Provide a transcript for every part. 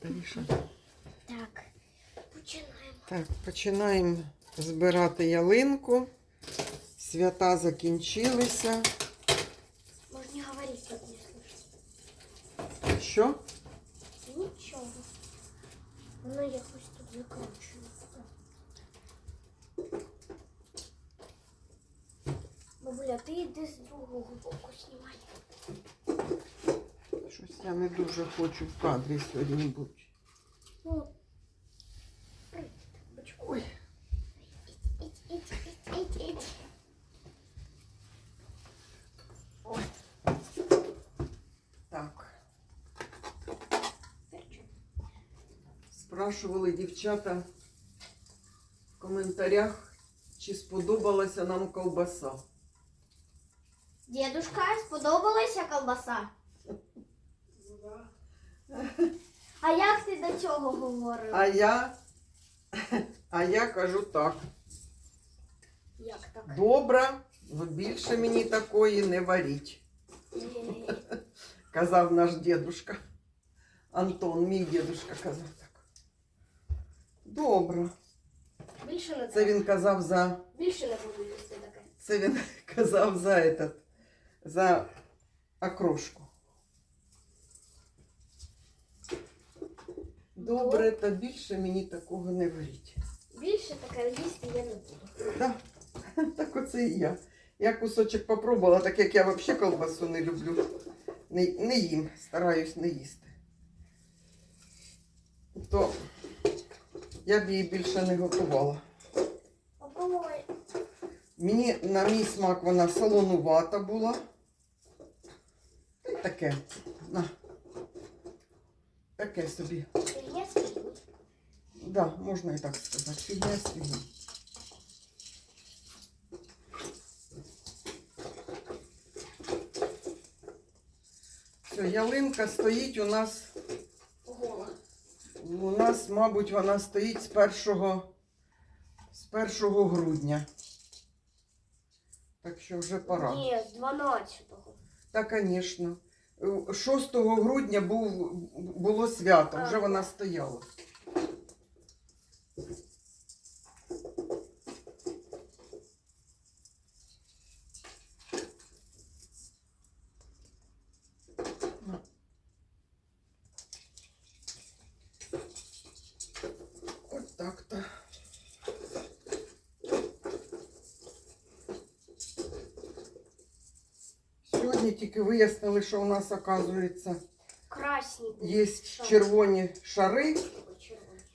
Таріша. Так, починаємо. Так, починаємо збирати ялинку. Свята закінчилися. Можна не говорити, щоб не слышно. Що? Нічого. Воно якось тут закручується. Бабуля, ти йди з другого боку знімай. Щось я не дуже хочу в кадрі сьогодні бути. Ну. Ой, ой. Так. Спрашували дівчата в коментарях, чи сподобалася нам ковбаса. Дедушка, сподобалася колбаса? А як ти до цього говорив? А я, а я кажу так. Як так? Добре, але більше мені такої не варіть. Казав наш дедушка. Антон, мій дедушка казав так. Добре. Більше не Це він казав за. Більше не буду їсти таке. Це він казав за этот, за окрошку. Добре, та більше мені такого не варіть. Більше таке їсти я не буду. Да. Так оце і я. Я кусочок попробувала, так як я взагалі колбасу не люблю. Не, не їм, стараюсь не їсти. То я б її більше не готувала. Попробуй. Мені на мій смак вона солонувата була. Та Таке. На. Таке собі. Да, можна і так сказати. Фігня з фігні. Все, ялинка стоїть у нас, Гола. у нас, мабуть, вона стоїть з 1, з 1 грудня. Так що вже пора. Ні, з 12-го. Так, звісно. 6 грудня був, було свято, вже вона стояла. От так-то. Сьогодні тільки вияснили, що у нас, оказується, Красні є червоні шари.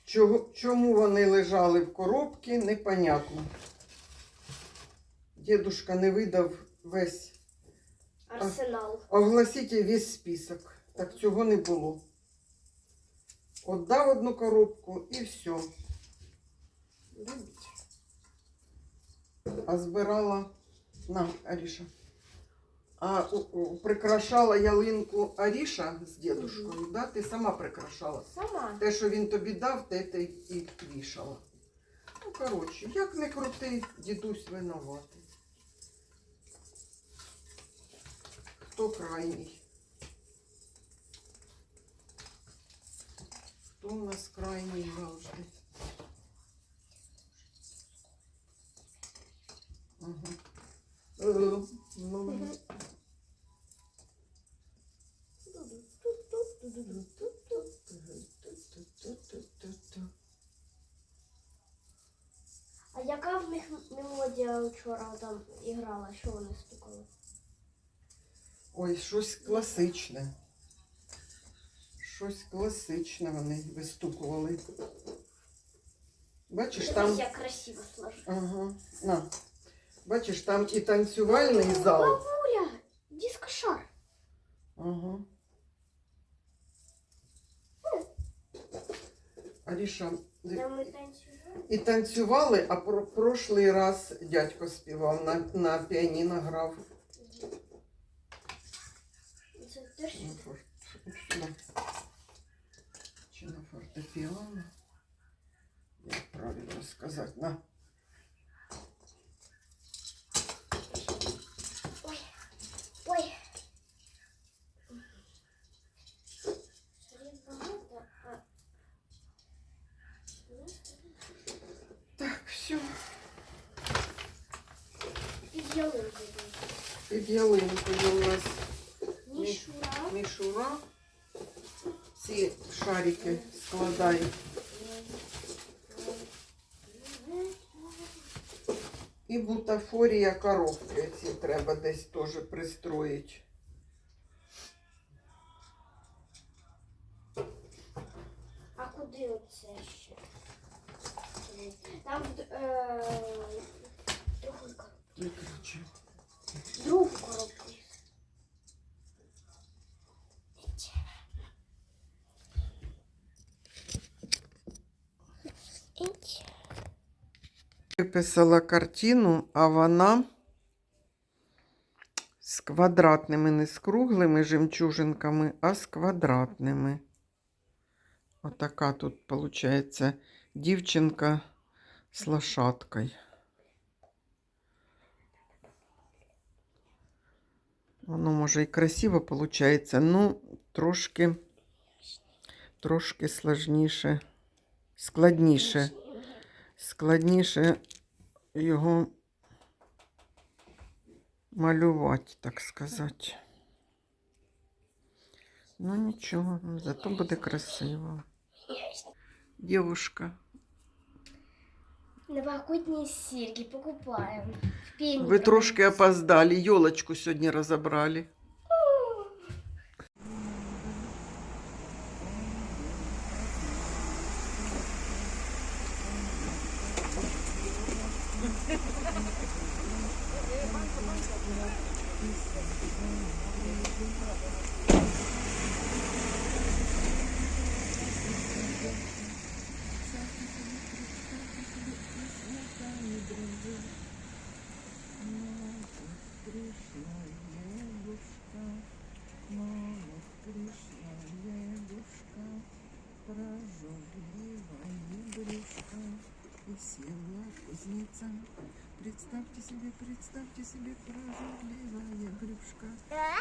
Чого, чому вони лежали в коробці, непонятно. Дедушка не видав весь, Арсенал. огласіть весь список. Так цього не було. Отдав одну коробку і все. А збирала на Аріша. А у- у- прикрашала ялинку Аріша з дедушкою, да? Ти сама прикрашала. Сама. Те, що він тобі дав, те ти і вішала. Ну, коротше, як не крути, дідусь винуватий. Хто крайній? Хто у нас крайній завжди? Ага. А яка в них мелодія вчора там іграла? Що вони стукали? Ой, щось класичне. Щось класичне вони вистукували. Бачиш, там. Як красиво сложно. Ага. На. Бачиш, там і танцювальний зал. Бабуля, дискошар. Ага. Аріша, ди- Там ми танцюємо. і танцювали, а про прошлий раз дядько співав на, на піаніно грав. Це теж На фор-. Чи на фортепіано? Як правильно сказати? На. Ой. Ой. Сріз багато, а під ялинкою у нас Мішура. мішура. Ці шарики складай. І бутафорія коробки. Ці треба десь теж пристроїти. А куди оце ще? Там е, другу коробку. Виписала картину, а вона з квадратними, не з круглими жемчужинками, а з квадратними. Отака тут, виходить, дівчинка з лошадкою. Воно може і красиво виходить, ну трошки, трошки сложніше, складніше складніше його малювати, так сказати. Ну нічого, зато буде красиво. Дівушка, Новогодние серьги покупаем. Вы трошки опоздали, елочку сегодня опоздали, сьогодні розібрали. Представьте себе, представьте себе прожорливая игрушка.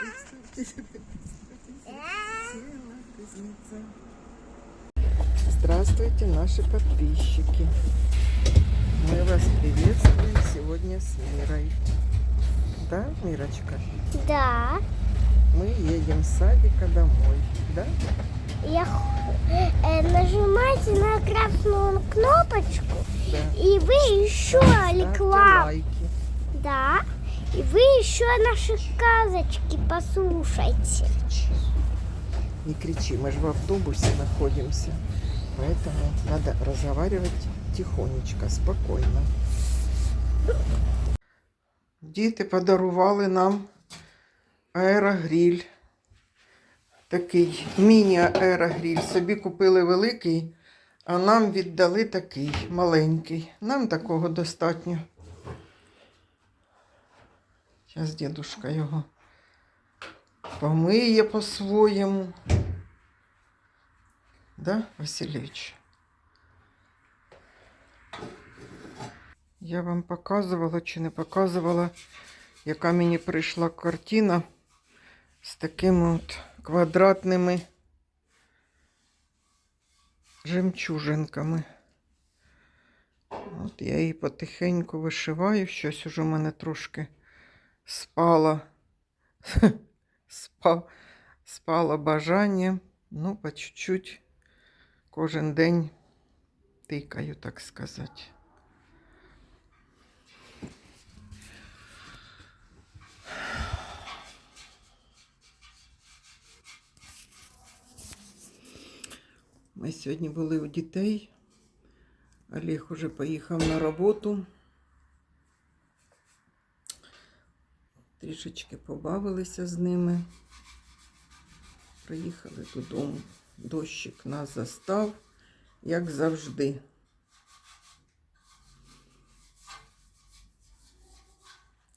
Представьте себе, представьте себе, села кузнеца. Здравствуйте, наши подписчики. Мы вас приветствуем сегодня с Мирой. Да, Мирочка? Да. Мы едем с садика домой. Да? Я э, нажимайте на красную кнопочку. и вы еще Ставьте рекламу. лайки. Да. И вы еще наши сказочки послушайте. Не кричи, мы же в автобусе находимся. Поэтому надо разговаривать тихонечко, спокойно. Діти подарували нам аерогріль. Такий міні-аерогріль. Собі купили великий, а нам віддали такий маленький. Нам такого достатньо. Зараз дідушка його помиє по-своєму. Да, Васильович? Я вам показувала чи не показувала, яка мені прийшла картина з такими от квадратними жемчужинками. От я її потихеньку вишиваю, щось уже в мене трошки спало. спав, спало бажання. Ну, по чуть-чуть кожен день тикаю, так сказати. Ми сьогодні були у дітей. Олег уже поїхав на роботу. Трішечки побавилися з ними. Приїхали додому. Дощик нас застав, як завжди.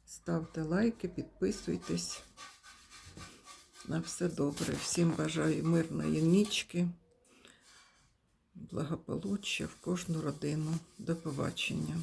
Ставте лайки, підписуйтесь. На все добре. Всім бажаю мирної нічки, благополуччя в кожну родину. До побачення.